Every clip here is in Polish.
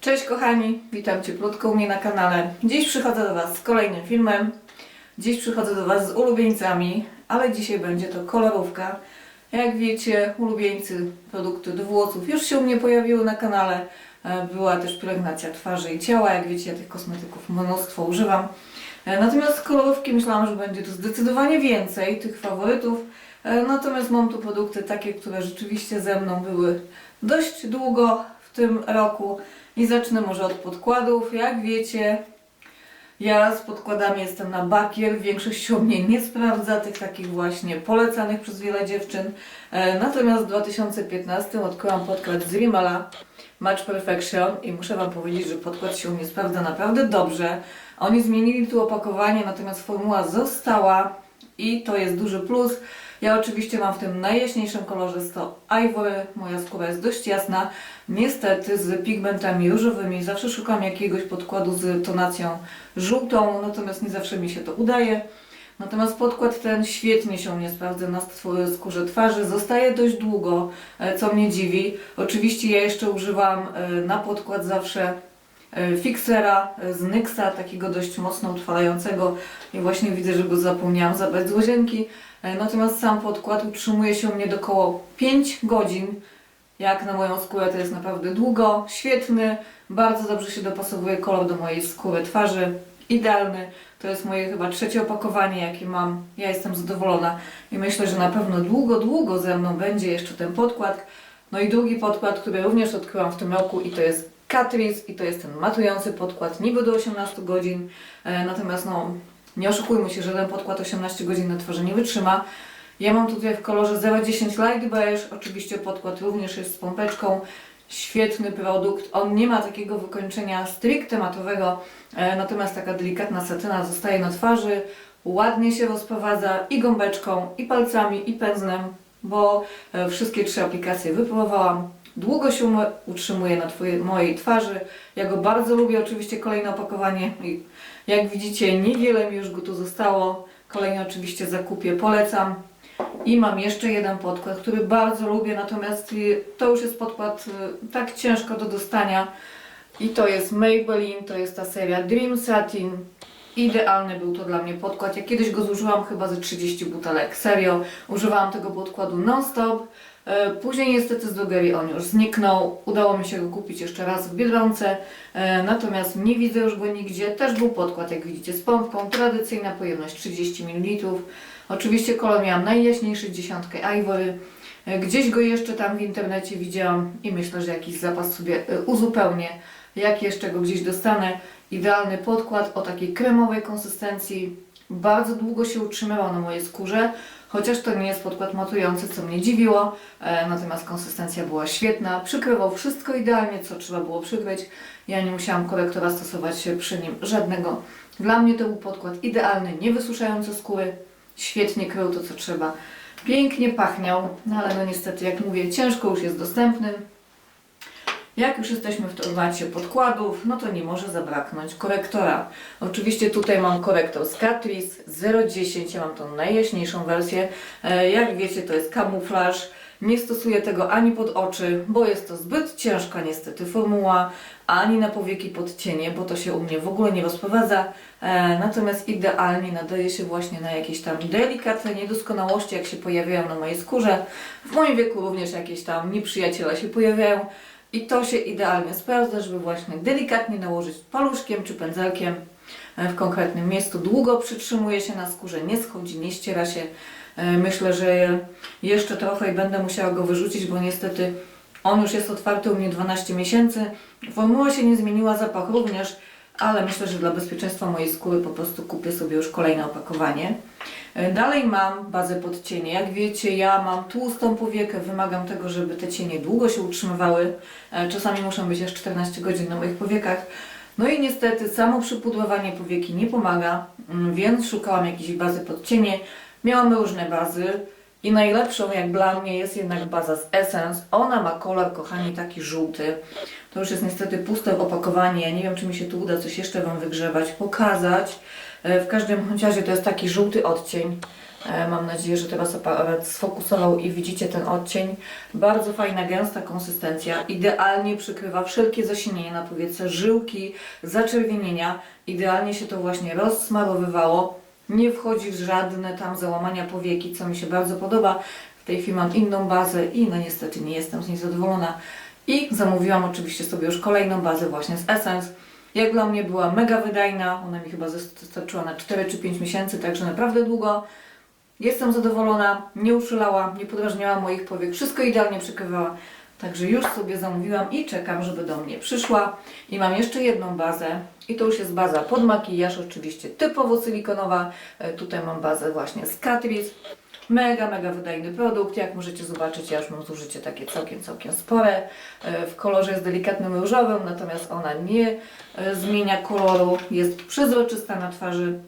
Cześć kochani, witam cieplutko u mnie na kanale. Dziś przychodzę do Was z kolejnym filmem. Dziś przychodzę do Was z ulubieńcami, ale dzisiaj będzie to kolorówka. Jak wiecie, ulubieńcy, produkty do włosów już się u mnie pojawiły na kanale. E, Była też pielęgnacja twarzy i ciała. Jak wiecie, ja tych kosmetyków mnóstwo używam. E, Natomiast kolorówki myślałam, że będzie tu zdecydowanie więcej tych faworytów. E, Natomiast mam tu produkty takie, które rzeczywiście ze mną były dość długo w tym roku. I zacznę może od podkładów. Jak wiecie, ja z podkładami jestem na bakier. Większość się u mnie nie sprawdza, tych takich właśnie polecanych przez wiele dziewczyn. E, Natomiast w 2015 odkryłam podkład z Match Perfection i muszę Wam powiedzieć, że podkład się u mnie sprawdza naprawdę dobrze. Oni zmienili tu opakowanie, natomiast formuła została i to jest duży plus. Ja oczywiście mam w tym najjaśniejszym kolorze, jest to Ivory, moja skóra jest dość jasna. Niestety z pigmentami różowymi zawsze szukam jakiegoś podkładu z tonacją żółtą, natomiast nie zawsze mi się to udaje. Natomiast podkład ten świetnie się nie sprawdza na skórze twarzy, zostaje dość długo, e, co mnie dziwi. Oczywiście ja jeszcze używam e, na podkład zawsze e, fixera z Nyxa, takiego dość mocno utrwalającego i właśnie widzę, że go zapomniałam zabrać z łazienki. E, Natomiast sam podkład utrzymuje się u mnie do około 5 godzin. Jak na moją skórę to jest naprawdę długo, świetny, bardzo dobrze się dopasowuje kolor do mojej skóry twarzy, idealny. To jest moje chyba trzecie opakowanie, jakie mam. Ja jestem zadowolona i myślę, że na pewno długo, długo ze mną będzie jeszcze ten podkład. No i drugi podkład, który również odkryłam w tym roku i to jest Catrice i to jest ten matujący podkład, niby do 18 godzin, e, natomiast no nie oszukujmy się, że ten podkład 18 godzin na twarzy nie wytrzyma. Ja mam tutaj w kolorze 010 Light Beige, oczywiście podkład również jest z pompeczką. Świetny produkt. On nie ma takiego wykończenia stricte matowego, e, natomiast taka delikatna satyna zostaje na twarzy. Ładnie się rozprowadza i gąbeczką, i palcami, i pędzlem, bo e, wszystkie trzy aplikacje wypróbowałam. Długo się utrzymuje na twojej, mojej twarzy. Ja go bardzo lubię. Oczywiście kolejne opakowanie. Jak widzicie, niewiele mi już go tu zostało. Kolejny oczywiście zakupię, polecam. I mam jeszcze jeden podkład, który bardzo lubię, natomiast to już jest podkład y, tak ciężko do dostania. I to jest Maybelline, to jest ta seria Dream Satin. Idealny był to dla mnie podkład. Ja kiedyś go zużyłam chyba ze 30 butelek. Serio, używałam tego podkładu non-stop. E, Później niestety z drogerii on już zniknął. Udało mi się go kupić jeszcze raz w Biedronce. E, Natomiast nie widzę już go nigdzie. Też był podkład, jak widzicie, z pompką. Tradycyjna pojemność 30 ml. Oczywiście kolor miałam najjaśniejszy, dziesiątkę Ivory. E, Gdzieś go jeszcze tam w internecie widziałam i myślę, że jakiś zapas sobie uzupełnię. Jak jeszcze go gdzieś dostanę. Idealny podkład o takiej kremowej konsystencji. Bardzo długo się utrzymywał na mojej skórze, chociaż to nie jest podkład matujący, co mnie dziwiło. E, natomiast konsystencja była świetna. Przykrywał wszystko idealnie, co trzeba było przykryć. Ja nie musiałam korektora stosować przy nim żadnego. Dla mnie to był podkład idealny, nie wysuszający skóry. Świetnie krył to, co trzeba. Pięknie pachniał, no ale no niestety, jak mówię, ciężko już jest dostępny. Jak już jesteśmy w temacie podkładów, no to nie może zabraknąć korektora. Oczywiście tutaj mam korektor z Catrice 010, ja mam tą najjaśniejszą wersję. E, Jak wiecie, to jest kamuflaż. Nie stosuję tego ani pod oczy, bo jest to zbyt ciężka niestety formuła, ani na powieki pod cienie, bo to się u mnie w ogóle nie rozprowadza. E, Natomiast idealnie nadaje się właśnie na jakieś tam delikatne niedoskonałości, jak się pojawiają na mojej skórze. W moim wieku również jakieś tam nieprzyjaciele się pojawiają. I to się idealnie sprawdza, żeby właśnie delikatnie nałożyć paluszkiem czy pędzelkiem e, w konkretnym miejscu. Długo przytrzymuje się na skórze, nie schodzi, nie ściera się. E, Myślę, że jeszcze trochę i będę musiała go wyrzucić, bo niestety on już jest otwarty u mnie 12 miesięcy. Formuła się nie zmieniła, zapach również, ale myślę, że dla bezpieczeństwa mojej skóry po prostu kupię sobie już kolejne opakowanie. E, Dalej mam bazę pod cienie. Jak wiecie, ja mam tłustą powiekę, wymagam tego, żeby te cienie długo się utrzymywały. E, Czasami muszą być aż 14 godzin na moich powiekach. No i niestety samo przypudrowanie powieki nie pomaga, mm, więc szukałam jakiejś bazy pod cienie. Miałam różne bazy i najlepszą jak dla mnie jest jednak baza z Essence. Ona ma kolor, kochani, taki żółty. To już jest niestety puste opakowanie. Nie wiem, czy mi się tu uda coś jeszcze Wam wygrzebać, pokazać. E, W każdym razie to jest taki żółty odcień. E, Mam nadzieję, że teraz aparat sfokusował i widzicie ten odcień. Bardzo fajna, gęsta konsystencja. Idealnie przykrywa wszelkie zasinienia na powiece, żyłki, zaczerwienienia. Idealnie się to właśnie rozsmarowywało. Nie wchodzi w żadne tam załamania powieki, co mi się bardzo podoba. W tej chwili mam inną bazę i no niestety nie jestem z niej zadowolona. I zamówiłam oczywiście sobie już kolejną bazę właśnie z Essence. Jak dla mnie była mega wydajna, ona mi chyba wystarczyła na 4 czy 5 miesięcy, także naprawdę długo. Jestem zadowolona, nie uszylała, nie podrażniała moich powiek, wszystko idealnie przykrywała. Także już sobie zamówiłam i czekam, żeby do mnie przyszła. I mam jeszcze jedną bazę i to już jest baza pod makijaż, oczywiście typowo silikonowa. E, Tutaj mam bazę właśnie z Catrice. Mega, mega wydajny produkt. Jak możecie zobaczyć, ja już mam zużycie takie całkiem, całkiem spore. E, W kolorze jest delikatnym różowym, natomiast ona nie e, zmienia koloru. Jest przezroczysta na twarzy.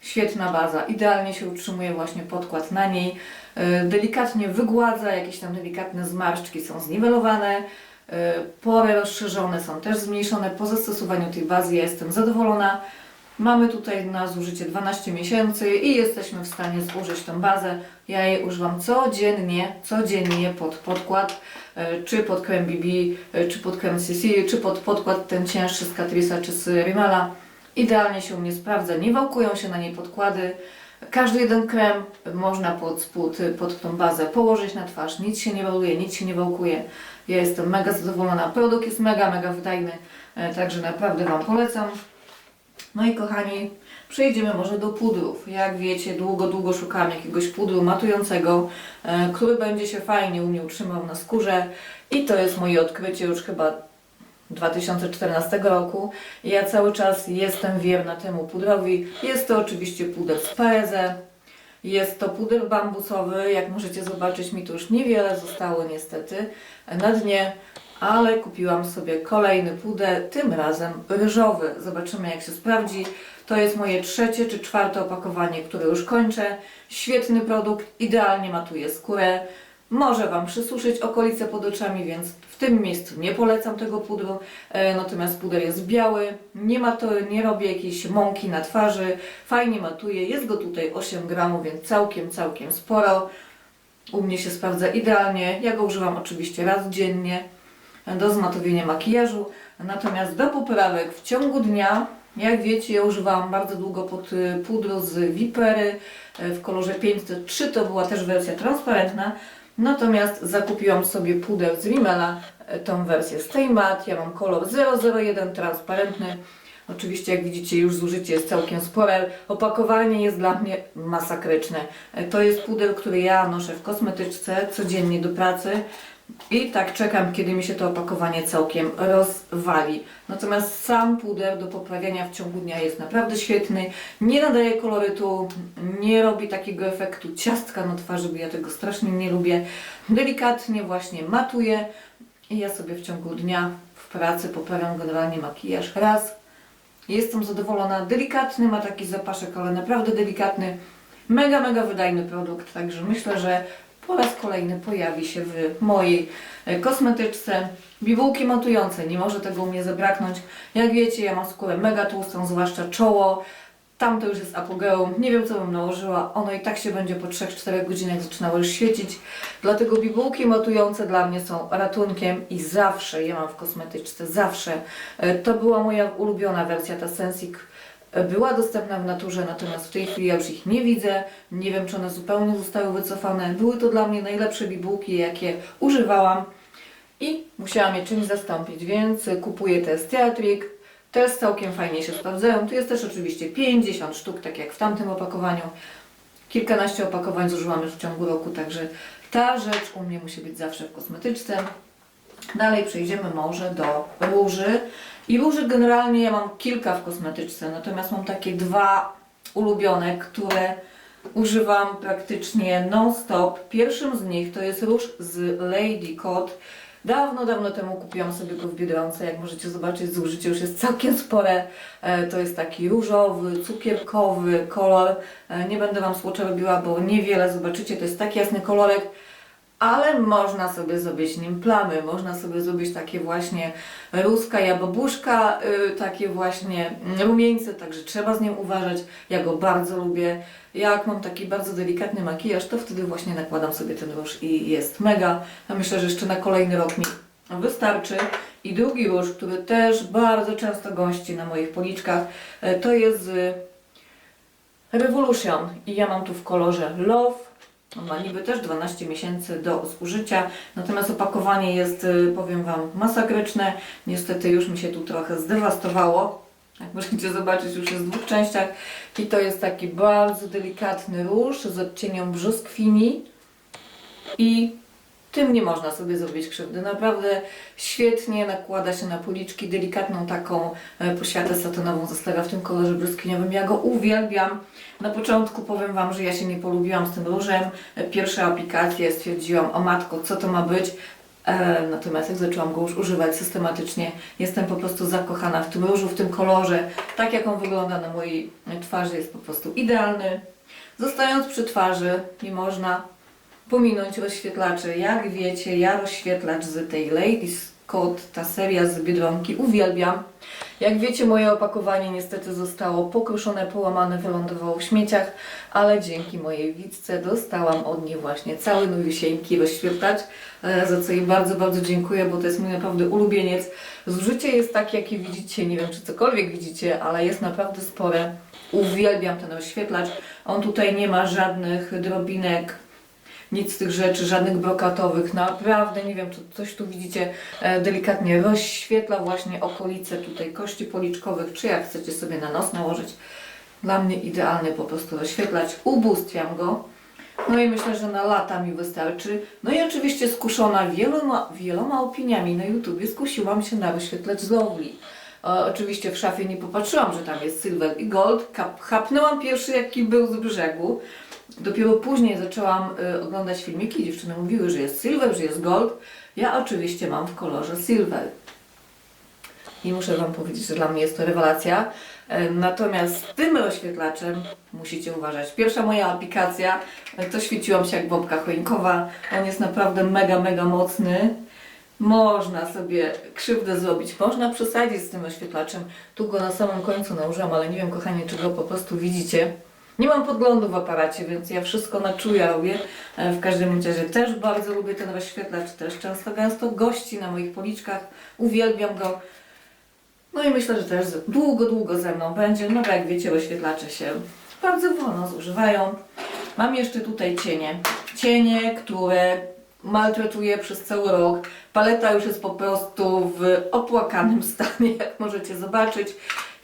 Świetna baza, idealnie się utrzymuje właśnie podkład na niej. E, Delikatnie wygładza, jakieś tam delikatne zmarszczki są zniwelowane. Pory rozszerzone są też zmniejszone. Po zastosowaniu tej bazy ja jestem zadowolona. Mamy tutaj na zużycie 12 miesięcy i jesteśmy w stanie zużyć tą bazę. Ja jej używam codziennie, codziennie pod podkład, e, czy pod krem BB, e, czy pod krem CC, czy pod podkład ten cięższy z Catrice'a czy z Rimala. Idealnie się u mnie sprawdza, nie wałkują się na niej podkłady. Każdy jeden krem można pod spód, pod tą bazę położyć na twarz, nic się nie waluje, nic się nie wałkuje. Ja jestem mega zadowolona, produkt jest mega, mega wydajny, e, także naprawdę Wam polecam. No i kochani, przejdziemy może do pudrów. Jak wiecie, długo, długo szukałam jakiegoś pudru matującego, e, który będzie się fajnie u mnie utrzymał na skórze. I to jest moje odkrycie już chyba 2014 roku. Ja cały czas jestem wierna temu pudrowi. Jest to oczywiście puder z Pereze. Jest to puder bambusowy. Jak możecie zobaczyć, mi tu już niewiele zostało niestety na dnie ale kupiłam sobie kolejny puder, tym razem ryżowy. Zobaczymy jak się sprawdzi. To jest moje trzecie czy czwarte opakowanie, które już kończę. Świetny produkt, idealnie matuje skórę. Może Wam przysuszyć okolice pod oczami, więc w tym miejscu nie polecam tego pudru. E, Natomiast puder jest biały, nie, ma to, nie robi jakiejś mąki na twarzy, fajnie matuje. Jest go tutaj 8 gramów, więc całkiem, całkiem sporo. U mnie się sprawdza idealnie. Ja go używam oczywiście raz dziennie do zmatowienia makijażu. Natomiast do poprawek w ciągu dnia, jak wiecie, ja używałam bardzo długo pod y, pudru z Vipery y, w kolorze 503, to była też wersja transparentna. Natomiast zakupiłam sobie puder z Rimmela, y, tą wersję Stay Matte. Ja mam kolor 001 transparentny. Oczywiście, jak widzicie, już zużycie jest całkiem spore. Opakowanie jest dla mnie masakryczne. Y, To jest puder, który ja noszę w kosmetyczce codziennie do pracy. I tak czekam, kiedy mi się to opakowanie całkiem rozwali. Natomiast sam puder do poprawiania w ciągu dnia jest naprawdę świetny. Nie nadaje kolorytu, nie robi takiego efektu ciastka na twarzy, bo ja tego strasznie nie lubię. Delikatnie właśnie matuje i ja sobie w ciągu dnia w pracy poprawiam generalnie makijaż raz. Jestem zadowolona. Delikatny ma taki zapaszek, ale naprawdę delikatny. Mega, mega wydajny produkt, także myślę, że po raz kolejny pojawi się w mojej e, kosmetyczce. Bibułki matujące, nie może tego u mnie zabraknąć. Jak wiecie, ja mam skórę mega tłustą, zwłaszcza czoło. Tam to już jest apogeum. Nie wiem, co bym nałożyła. Ono i tak się będzie po 3-4 godzinach zaczynało już świecić. Dlatego bibułki matujące dla mnie są ratunkiem i zawsze je mam w kosmetyczce. Zawsze. E, To była moja ulubiona wersja, ta Sensic była dostępna w naturze, natomiast w tej chwili ja już ich nie widzę. Nie wiem, czy one zupełnie zostały wycofane. Były to dla mnie najlepsze bibułki, jakie używałam i musiałam je czymś zastąpić, więc kupuję te z Teatrik. Też całkiem fajnie się sprawdzają. Tu jest też oczywiście 50 sztuk, tak jak w tamtym opakowaniu. Kilkanaście opakowań zużyłam już w ciągu roku, także ta rzecz u mnie musi być zawsze w kosmetyczce. Dalej przejdziemy może do róży. I róży generalnie ja mam kilka w kosmetyczce, natomiast mam takie dwa ulubione, które używam praktycznie non-stop. Pierwszym z nich to jest róż z Lady Code. Dawno, dawno temu kupiłam sobie go w Biedronce. Jak możecie zobaczyć, zużycie już jest całkiem spore. E, To jest taki różowy, cukierkowy kolor. E, Nie będę Wam słocza robiła, bo niewiele zobaczycie. To jest taki jasny kolorek, ale można sobie zrobić nim plamy, można sobie zrobić takie właśnie ruska jababuszka, y, takie właśnie rumieńce, także trzeba z nim uważać. Ja go bardzo lubię. Jak mam taki bardzo delikatny makijaż, to wtedy właśnie nakładam sobie ten róż i jest mega. A myślę, że jeszcze na kolejny rok mi wystarczy. I drugi róż, który też bardzo często gości na moich policzkach, y, to jest z Revolution i ja mam tu w kolorze Love. Ma niby też 12 miesięcy do zużycia, natomiast opakowanie jest, y, powiem Wam, masakryczne. Niestety już mi się tu trochę zdewastowało. Jak możecie zobaczyć, już jest w dwóch częściach. I to jest taki bardzo delikatny róż z odcieniem brzoskwini. I tym nie można sobie zrobić krzywdy. Naprawdę świetnie nakłada się na policzki delikatną taką e, poświatę satonową zostawia w tym kolorze brzoskwiniowym. Ja go uwielbiam. Na początku powiem Wam, że ja się nie polubiłam z tym różem. Pierwsze aplikacje stwierdziłam, o matko, co to ma być? E, natomiast jak zaczęłam go już używać systematycznie, jestem po prostu zakochana w tym różu, w tym kolorze. Tak jak on wygląda na mojej twarzy jest po prostu idealny. Zostając przy twarzy, nie można pominąć rozświetlaczy. Jak wiecie, ja rozświetlacz z tej Ladies Code, ta seria z Biedronki, uwielbiam. Jak wiecie, moje opakowanie niestety zostało pokruszone, połamane, wylądowało w śmieciach, ale dzięki mojej widzce dostałam od niej właśnie cały nowisieńki rozświetlacz, e, za co jej bardzo, bardzo dziękuję, bo to jest mój naprawdę ulubieniec. Zużycie jest takie, jakie widzicie, nie wiem czy cokolwiek widzicie, ale jest naprawdę spore. Uwielbiam ten rozświetlacz. On tutaj nie ma żadnych drobinek, nic z tych rzeczy, żadnych brokatowych, naprawdę nie wiem, to coś tu widzicie e, delikatnie rozświetla właśnie okolice tutaj kości policzkowych, czy jak chcecie sobie na nos nałożyć. Dla mnie idealny po prostu rozświetlać, ubóstwiam go. No i myślę, że na lata mi wystarczy. No i oczywiście skuszona wieloma, wieloma opiniami na YouTubie skusiłam się na rozświetlacz z oczywiście w szafie nie popatrzyłam, że tam jest silver i gold. Kap, chapnęłam pierwszy jaki był z brzegu. Dopiero później zaczęłam y, oglądać filmiki, dziewczyny mówiły, że jest silver, że jest gold. Ja oczywiście mam w kolorze silver. I muszę Wam powiedzieć, że dla mnie jest to rewelacja. E, Natomiast z tym rozświetlaczem musicie uważać. Pierwsza moja aplikacja e, to świeciłam się jak bobka choinkowa. On jest naprawdę mega, mega mocny. Można sobie krzywdę zrobić, można przesadzić z tym oświetlaczem. Tu go na samym końcu nałożyłam, ale nie wiem, kochanie, czy go po prostu widzicie. Nie mam podglądu w aparacie, więc ja wszystko na czuja robię. E, W każdym razie też bardzo lubię ten rozświetlacz, też często gęsto gości na moich policzkach. Uwielbiam go. No i myślę, że też długo, długo ze mną będzie. No bo jak wiecie, rozświetlacze się bardzo wolno zużywają. Mam jeszcze tutaj cienie. Cienie, które maltretuję przez cały rok. Paleta już jest po prostu w opłakanym stanie, jak możecie zobaczyć.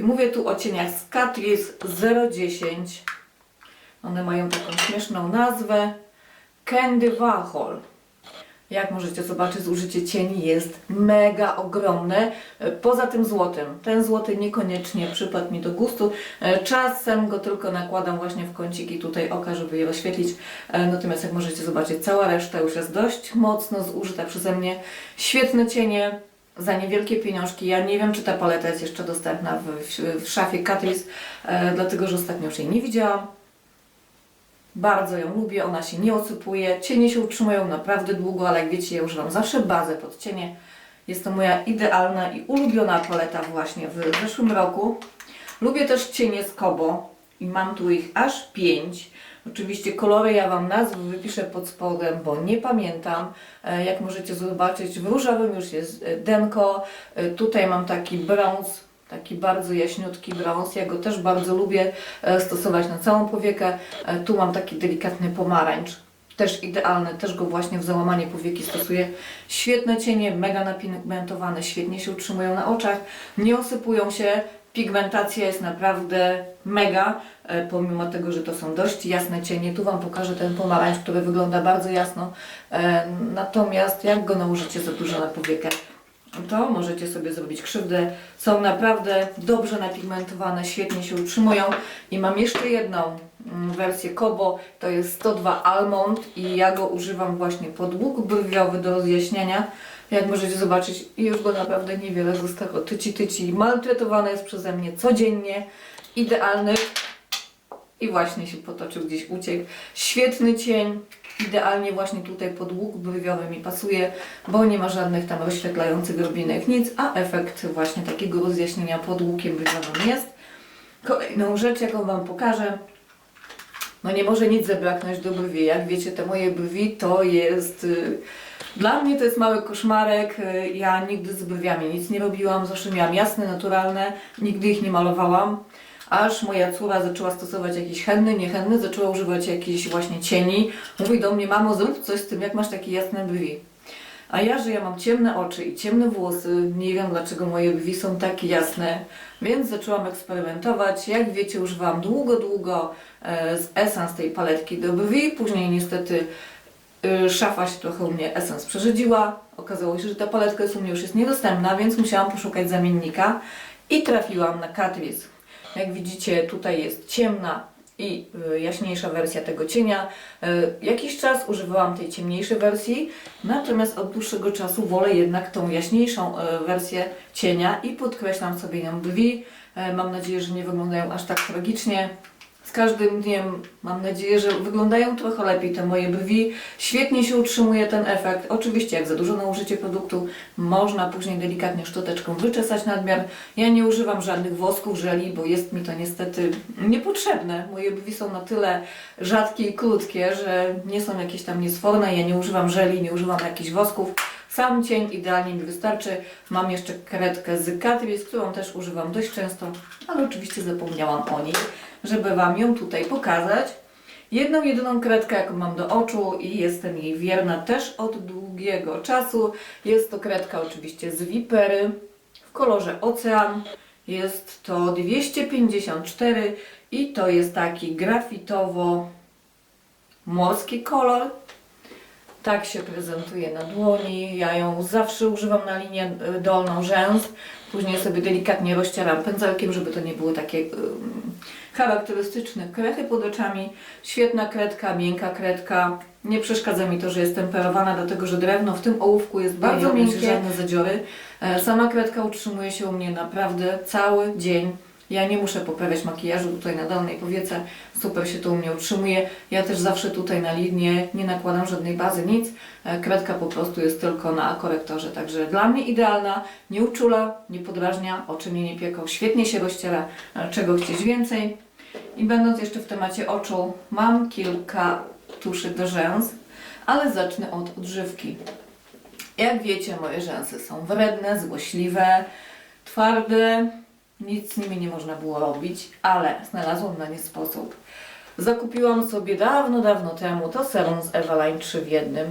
I mówię tu o cieniach z Catrice 010. One mają taką śmieszną nazwę. Candy Warhol. Jak możecie zobaczyć, zużycie cieni jest mega ogromne. E, Poza tym złotym. Ten złoty niekoniecznie przypadł mi do gustu. E, Czasem go tylko nakładam właśnie w kąciki tutaj oka, żeby je rozświetlić. E, Natomiast jak możecie zobaczyć, cała reszta już jest dość mocno zużyta przeze mnie. Świetne cienie za niewielkie pieniążki. Ja nie wiem, czy ta paleta jest jeszcze dostępna w, w, w szafie Catrice, dlatego że ostatnio już jej nie widziałam. Bardzo ją lubię, ona się nie osypuje, cienie się utrzymują naprawdę długo, ale jak wiecie, ja używam zawsze bazę pod cienie. Jest to moja idealna i ulubiona paleta właśnie w zeszłym roku. Lubię też cienie z Kobo i mam tu ich aż pięć. Oczywiście kolory ja Wam nazwy wypiszę pod spodem, bo nie pamiętam. E, Jak możecie zobaczyć, w różowym już jest e, denko. E, Tutaj mam taki brąz, taki bardzo jaśniutki brąz. Ja go też bardzo lubię e, stosować na całą powiekę. E, Tu mam taki delikatny pomarańcz. Też idealny, też go właśnie w załamanie powieki stosuję. Świetne cienie, mega napigmentowane, świetnie się utrzymują na oczach, nie osypują się. Pigmentacja jest naprawdę mega, e, pomimo tego, że to są dość jasne cienie. Tu Wam pokażę ten pomarańcz, który wygląda bardzo jasno. Natomiast jak go nałożycie za dużo na powiekę, to możecie sobie zrobić krzywdę. Są naprawdę dobrze napigmentowane, świetnie się utrzymują. I mam jeszcze jedną mm, wersję Kobo, to jest 102 Almond i ja go używam właśnie pod łuk brwiowy do rozjaśniania. Jak możecie zobaczyć, już go naprawdę niewiele zostało. Tyci, tyci. Maltretowany jest przeze mnie codziennie. Idealny. i właśnie się potoczył, gdzieś uciekł. Świetny cień, idealnie właśnie tutaj pod łuk brwiowy mi pasuje, bo nie ma żadnych tam rozświetlających robinek, nic, a efekt właśnie takiego rozjaśnienia pod łukiem brwiowym jest. Kolejną rzecz, jaką Wam pokażę, no nie może nic zabraknąć do brwi. Jak wiecie, te moje brwi to jest... y, Dla mnie to jest mały koszmarek. Ja nigdy z brwiami nic nie robiłam. Zawsze miałam jasne, naturalne. Nigdy ich nie malowałam. Aż moja córa zaczęła stosować jakieś henny, niechenny, zaczęła używać jakichś właśnie cieni. Mówi do mnie, mamo zrób coś z tym, jak masz takie jasne brwi. A ja, że ja mam ciemne oczy i ciemne włosy, nie wiem dlaczego moje brwi są takie jasne, więc zaczęłam eksperymentować. Jak wiecie, używałam długo, długo e, z Essence tej paletki do brwi. Później niestety y, szafa się trochę u mnie Essence przerzedziła. Okazało się, że ta paletka jest u mnie już jest niedostępna, więc musiałam poszukać zamiennika i trafiłam na Catrice. Jak widzicie, tutaj jest ciemna i y, jaśniejsza wersja tego cienia. Y, Jakiś czas używałam tej ciemniejszej wersji, natomiast od dłuższego czasu wolę jednak tą jaśniejszą y, wersję cienia i podkreślam sobie ją brwi. Mam nadzieję, że nie wyglądają aż tak tragicznie. Z każdym dniem mam nadzieję, że wyglądają trochę lepiej te moje brwi. Świetnie się utrzymuje ten efekt. Oczywiście, jak za dużo nałożycie produktu, można później delikatnie szczoteczką wyczesać nadmiar. Ja nie używam żadnych wosków, żeli, bo jest mi to niestety niepotrzebne. Moje brwi są na tyle rzadkie i krótkie, że nie są jakieś tam niesforne. Ja nie używam żeli, nie używam jakichś wosków. Sam cień idealnie mi wystarczy. Mam jeszcze kredkę z Catrice, którą też używam dość często, ale oczywiście zapomniałam o niej, żeby Wam ją tutaj pokazać. Jedną, jedyną kredkę, jaką mam do oczu i jestem jej wierna też od długiego czasu. Jest to kredka oczywiście z Vipery w kolorze Ocean. Jest to 254 i to jest taki grafitowo morski kolor. Tak się prezentuje na dłoni. Ja ją zawsze używam na linię y, dolną rzęs. Później sobie delikatnie rozcieram pędzelkiem, żeby to nie były takie charakterystyczne krechy pod oczami. Świetna kredka, miękka kredka. Nie przeszkadza mi to, że jest temperowana, dlatego że drewno w tym ołówku jest bardzo miękkie, żadne zadziory. E, Sama kredka utrzymuje się u mnie naprawdę cały dzień. Ja nie muszę poprawiać makijażu tutaj na dolnej powiece, super się to u mnie utrzymuje. Ja też zawsze tutaj na linię nie nakładam żadnej bazy, nic. E, Kredka po prostu jest tylko na korektorze, także dla mnie idealna, nie uczula, nie podrażnia, oczy mnie nie pieką, świetnie się rozciera, e, czego chcieć więcej. I będąc jeszcze w temacie oczu, mam kilka tuszy do rzęs, ale zacznę od odżywki. Jak wiecie, moje rzęsy są wredne, złośliwe, twarde, nic z nimi nie można było robić, ale znalazłam na nie sposób. Zakupiłam sobie dawno, dawno temu to serum z Evaline 3 w jednym.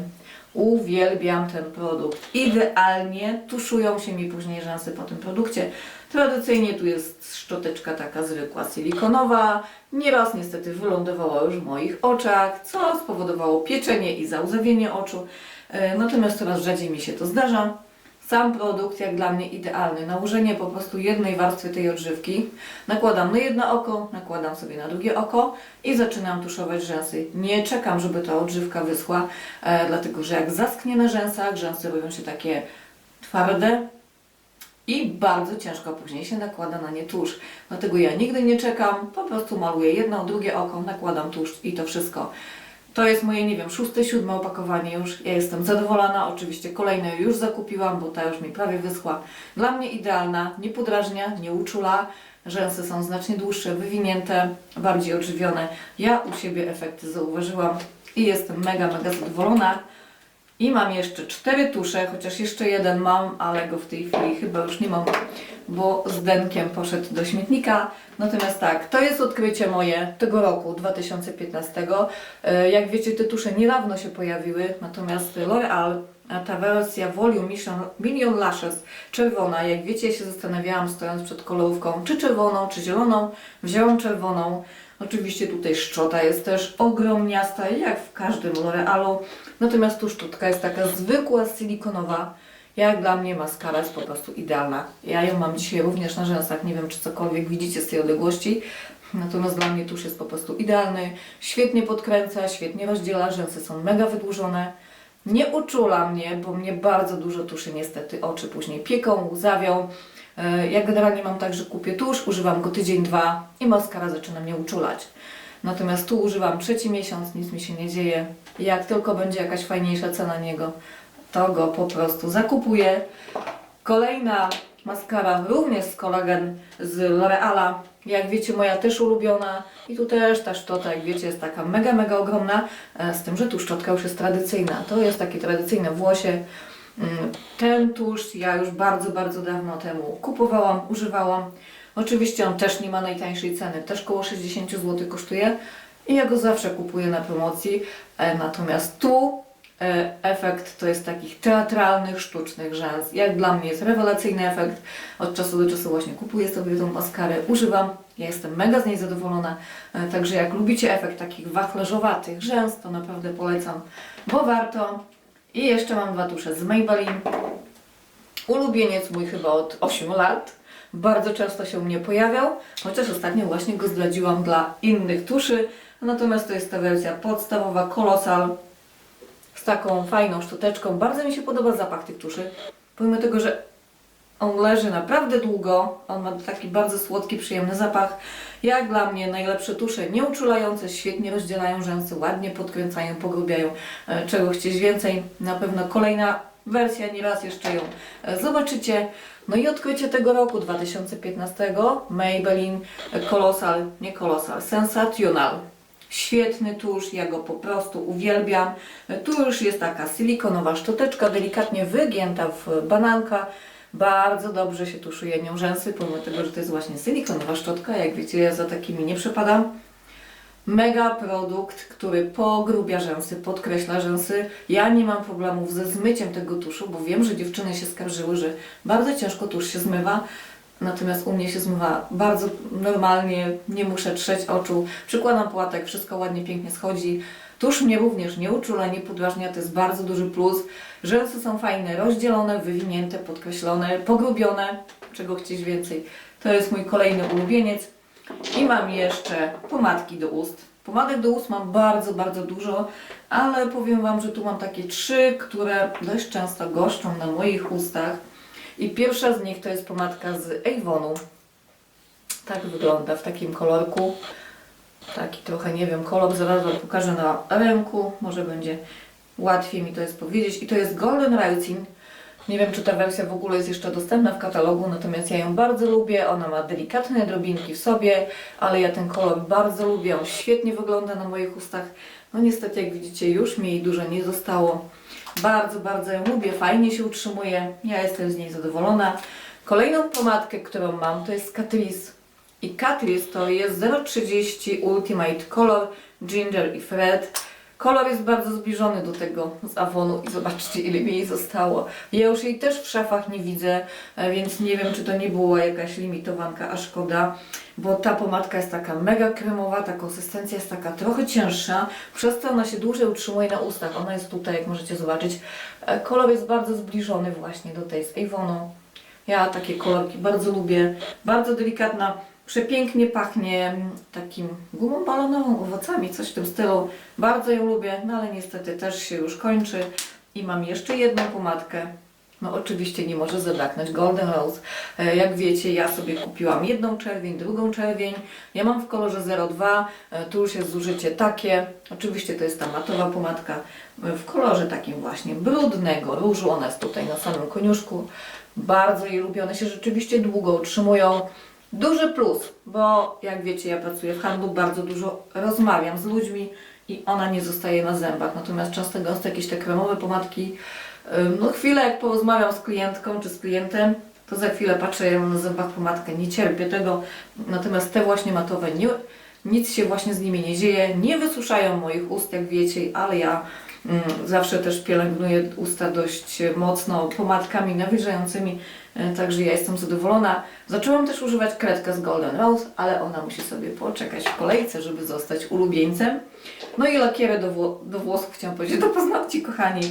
Uwielbiam ten produkt. Idealnie tuszują się mi później rzęsy po tym produkcie. Tradycyjnie tu jest szczoteczka taka zwykła, silikonowa. Nieraz niestety wylądowała już w moich oczach, co spowodowało pieczenie i załzawienie oczu. E, Natomiast coraz rzadziej mi się to zdarza. Sam produkt jak dla mnie idealny. Nałożenie po prostu jednej warstwy tej odżywki. Nakładam na jedno oko, nakładam sobie na drugie oko i zaczynam tuszować rzęsy. Nie czekam, żeby ta odżywka wyschła, e, dlatego że jak zasknie na rzęsach, rzęsy robią się takie twarde, i bardzo ciężko później się nakłada na nie tusz. Dlatego ja nigdy nie czekam, po prostu maluję jedno, drugie oko, nakładam tusz i to wszystko. To jest moje, nie wiem, szóste, siódme opakowanie już. Ja jestem zadowolona. Oczywiście kolejne już zakupiłam, bo ta już mi prawie wyschła. Dla mnie idealna, nie podrażnia, nie uczula. Rzęsy są znacznie dłuższe, wywinięte, bardziej odżywione. Ja u siebie efekty zauważyłam i jestem mega, mega zadowolona. I mam jeszcze cztery tusze, chociaż jeszcze jeden mam, ale go w tej chwili chyba już nie mam, bo z denkiem poszedł do śmietnika. Natomiast tak, to jest odkrycie moje tego roku, 2015. E, Jak wiecie, te tusze niedawno się pojawiły, natomiast L'Oreal, ta wersja Volume Million Lashes, czerwona, jak wiecie, się zastanawiałam stojąc przed kolorówką, czy czerwoną, czy zieloną. Wzięłam czerwoną. Oczywiście tutaj szczota jest też ogromniasta, jak w każdym L'Orealu. Natomiast tu sztutka jest taka zwykła, silikonowa. Jak dla mnie maskara jest po prostu idealna. Ja ją mam dzisiaj również na rzęsach. Nie wiem, czy cokolwiek widzicie z tej odległości. Natomiast dla mnie tusz jest po prostu idealny. Świetnie podkręca, świetnie rozdziela. Rzęsy są mega wydłużone. Nie uczula mnie, bo mnie bardzo dużo tuszy niestety oczy później pieką, łzawią. E, Ja generalnie mam tak, że kupię tusz, używam go tydzień, dwa i maskara zaczyna mnie uczulać. Natomiast tu używam trzeci miesiąc, nic mi się nie dzieje. Jak tylko będzie jakaś fajniejsza cena niego, to go po prostu zakupuję. Kolejna maskara również z kolagen z L'Oreala. Jak wiecie, moja też ulubiona. I tu też ta szczota, jak wiecie, jest taka mega, mega ogromna. e, Z tym, że tu szczotka już jest tradycyjna. To jest takie tradycyjne włosie. Mm, Ten tusz ja już bardzo, bardzo dawno temu kupowałam, używałam. Oczywiście on też nie ma najtańszej ceny, też koło 60 zł kosztuje i ja go zawsze kupuję na promocji. E, Natomiast tu efekt to jest takich teatralnych, sztucznych rzęs. Jak dla mnie jest rewelacyjny efekt. Od czasu do czasu właśnie kupuję sobie tą maskarę, używam. Ja jestem mega z niej zadowolona. E, Także jak lubicie efekt takich wachlerzowatych rzęs, to naprawdę polecam, bo warto. I jeszcze mam dwa tusze z Maybelline. Ulubieniec mój chyba od 8 lat. Bardzo często się u mnie pojawiał, chociaż ostatnio właśnie go zdradziłam dla innych tuszy. Natomiast to jest ta wersja podstawowa, kolosal, z taką fajną szczoteczką. Bardzo mi się podoba zapach tych tuszy, pomimo tego, że on leży naprawdę długo. On ma taki bardzo słodki, przyjemny zapach. Jak dla mnie najlepsze tusze, nieuczulające, świetnie rozdzielają rzęsy, ładnie podkręcają, pogrubiają. E, Czego chcieć więcej? Na pewno kolejna wersja, nieraz jeszcze ją e, zobaczycie. No i odkrycie tego roku 2015 Maybelline Colossal, nie Colossal, Sensational. Świetny tusz, ja go po prostu uwielbiam. Tu już jest taka silikonowa szczoteczka, delikatnie wygięta w bananka. Bardzo dobrze się tuszuje nią rzęsy, pomimo tego, że to jest właśnie silikonowa szczotka. Jak wiecie, ja za takimi nie przepadam. Mega produkt, który pogrubia rzęsy, podkreśla rzęsy. Ja nie mam problemów ze zmyciem tego tuszu, bo wiem, że dziewczyny się skarżyły, że bardzo ciężko tusz się zmywa. Natomiast u mnie się zmywa bardzo normalnie, nie muszę trzeć oczu. Przykładam płatek, wszystko ładnie, pięknie schodzi. Tusz mnie również nie uczula, nie podważnia, to jest bardzo duży plus. Rzęsy są fajne, rozdzielone, wywinięte, podkreślone, pogrubione. Czego chcieć więcej? To jest mój kolejny ulubieniec. I mam jeszcze pomadki do ust. Pomadek do ust mam bardzo, bardzo dużo, ale powiem Wam, że tu mam takie trzy, które dość często goszczą na moich ustach. I pierwsza z nich to jest pomadka z Avonu. Tak wygląda w takim kolorku. Taki trochę, nie wiem, kolor zaraz Wam pokażę na ręku. Może będzie łatwiej mi to jest powiedzieć. I to jest Golden Raisin. Nie wiem, czy ta wersja w ogóle jest jeszcze dostępna w katalogu, natomiast ja ją bardzo lubię. Ona ma delikatne drobinki w sobie, ale ja ten kolor bardzo lubię. On świetnie wygląda na moich ustach. No niestety, jak widzicie, już mi jej dużo nie zostało. Bardzo, bardzo ją lubię, fajnie się utrzymuje. Ja jestem z niej zadowolona. Kolejną pomadkę, którą mam, to jest Catrice. I Catrice to jest 030 Ultimate Color Ginger i Fred. Kolor jest bardzo zbliżony do tego z Avonu i zobaczcie ile mi jej zostało. Ja już jej też w szafach nie widzę, e, więc nie wiem czy to nie była jakaś limitowanka, a szkoda, bo ta pomadka jest taka mega kremowa, ta konsystencja jest taka trochę cięższa, przez to ona się dłużej utrzymuje na ustach. Ona jest tutaj, jak możecie zobaczyć. E, Kolor jest bardzo zbliżony właśnie do tej z Avonu. Ja takie kolorki bardzo lubię, bardzo delikatna. Przepięknie pachnie takim gumą balonową, owocami, coś w tym stylu. Bardzo ją lubię, no ale niestety też się już kończy. I mam jeszcze jedną pomadkę. No oczywiście nie może zabraknąć Golden Rose. E, Jak wiecie, ja sobie kupiłam jedną czerwień, drugą czerwień. Ja mam w kolorze 02, e, tu już jest zużycie takie. Oczywiście to jest ta matowa pomadka e, w kolorze takim właśnie brudnego różu. Ona jest tutaj na samym koniuszku. Bardzo jej lubię, one się rzeczywiście długo utrzymują. Duży plus, bo jak wiecie, ja pracuję w handlu, bardzo dużo rozmawiam z ludźmi i ona nie zostaje na zębach. Natomiast często gąste jakieś te kremowe pomadki, no chwilę jak porozmawiam z klientką czy z klientem, to za chwilę patrzę, ja mam na zębach pomadkę, nie cierpię tego. Natomiast te właśnie matowe, nie, nic się właśnie z nimi nie dzieje, nie wysuszają moich ust, jak wiecie, ale ja mm, zawsze też pielęgnuję usta dość mocno pomadkami nawilżającymi, także ja jestem zadowolona. Zaczęłam też używać kredkę z Golden Rose, ale ona musi sobie poczekać w kolejce, żeby zostać ulubieńcem. No i lakiery do, wło- do włosów, chciałam powiedzieć, do paznokci, kochani.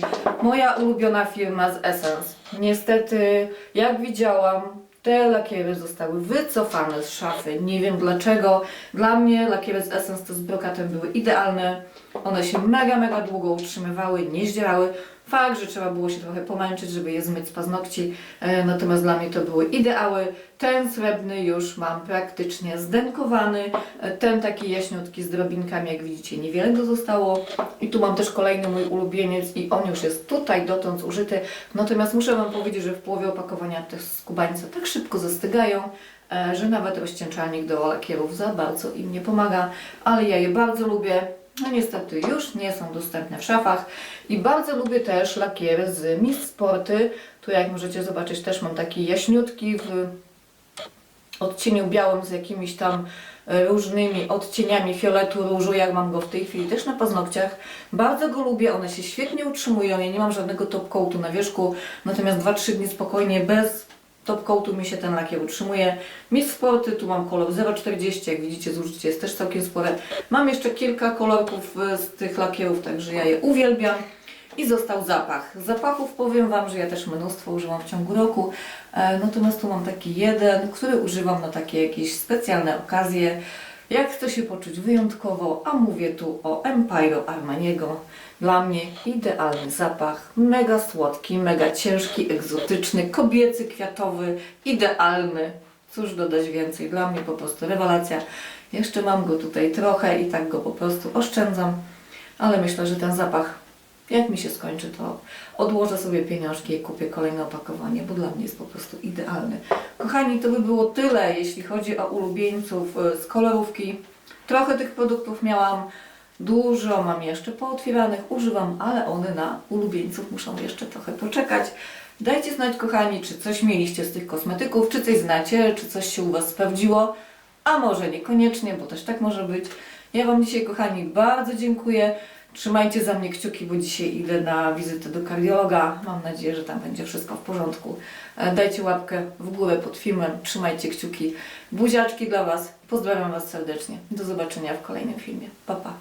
Moja ulubiona firma z Essence. Niestety, jak widziałam, te lakiery zostały wycofane z szafy. Nie wiem dlaczego. Dla mnie lakiery z Essence to z brokatem były idealne. One się mega, mega długo utrzymywały, nie zdzierały. Fakt, że trzeba było się trochę pomęczyć, żeby je zmyć z paznokci, e, natomiast dla mnie to były ideały. Ten srebrny już mam praktycznie zdenkowany, e, ten taki jaśniutki z drobinkami, jak widzicie, niewiele go zostało. I tu mam też kolejny mój ulubieniec i on już jest tutaj dotąd użyty. Natomiast muszę Wam powiedzieć, że w połowie opakowania te skubańce tak szybko zastygają, e, że nawet rozcieńczalnik do lakierów za bardzo im nie pomaga, ale ja je bardzo lubię. No niestety już nie są dostępne w szafach i bardzo lubię też lakiery z Miss Sporty. Tu jak możecie zobaczyć też mam taki jaśniutki w odcieniu białym z jakimiś tam e, różnymi odcieniami fioletu, różu, jak mam go w tej chwili też na paznokciach. Bardzo go lubię, one się świetnie utrzymują, ja nie mam żadnego top coatu na wierzchu, natomiast 2-3 dni spokojnie bez top coatu mi się ten lakier utrzymuje. Miss Sporty, tu mam kolor 0,40, jak widzicie zużycie jest też całkiem spore. Mam jeszcze kilka kolorków e, z tych lakierów, także ja je uwielbiam. I został zapach. Zapachów powiem Wam, że ja też mnóstwo używam w ciągu roku. E, natomiast tu mam taki jeden, który używam na takie jakieś specjalne okazje. Jak chcę się poczuć wyjątkowo, a mówię tu o Empire Armaniego. Dla mnie idealny zapach, mega słodki, mega ciężki, egzotyczny, kobiecy, kwiatowy, idealny. Cóż dodać więcej, dla mnie po prostu rewelacja. Jeszcze mam go tutaj trochę i tak go po prostu oszczędzam, ale myślę, że ten zapach jak mi się skończy, to odłożę sobie pieniążki i kupię kolejne opakowanie, bo dla mnie jest po prostu idealny. Kochani, to by było tyle, jeśli chodzi o ulubieńców e, z kolorówki. Trochę tych produktów miałam, dużo mam jeszcze pootwieranych, używam, ale one na ulubieńców muszą jeszcze trochę poczekać. Dajcie znać, kochani, czy coś mieliście z tych kosmetyków, czy coś znacie, czy coś się u Was sprawdziło, a może niekoniecznie, bo też tak może być. Ja Wam dzisiaj, kochani, bardzo dziękuję. Trzymajcie za mnie kciuki, bo dzisiaj idę na wizytę do kardiologa. Mam nadzieję, że tam będzie wszystko w porządku. E, Dajcie łapkę w górę pod filmem, trzymajcie kciuki. Buziaczki dla Was. Pozdrawiam Was serdecznie. Do zobaczenia w kolejnym filmie. Pa, pa.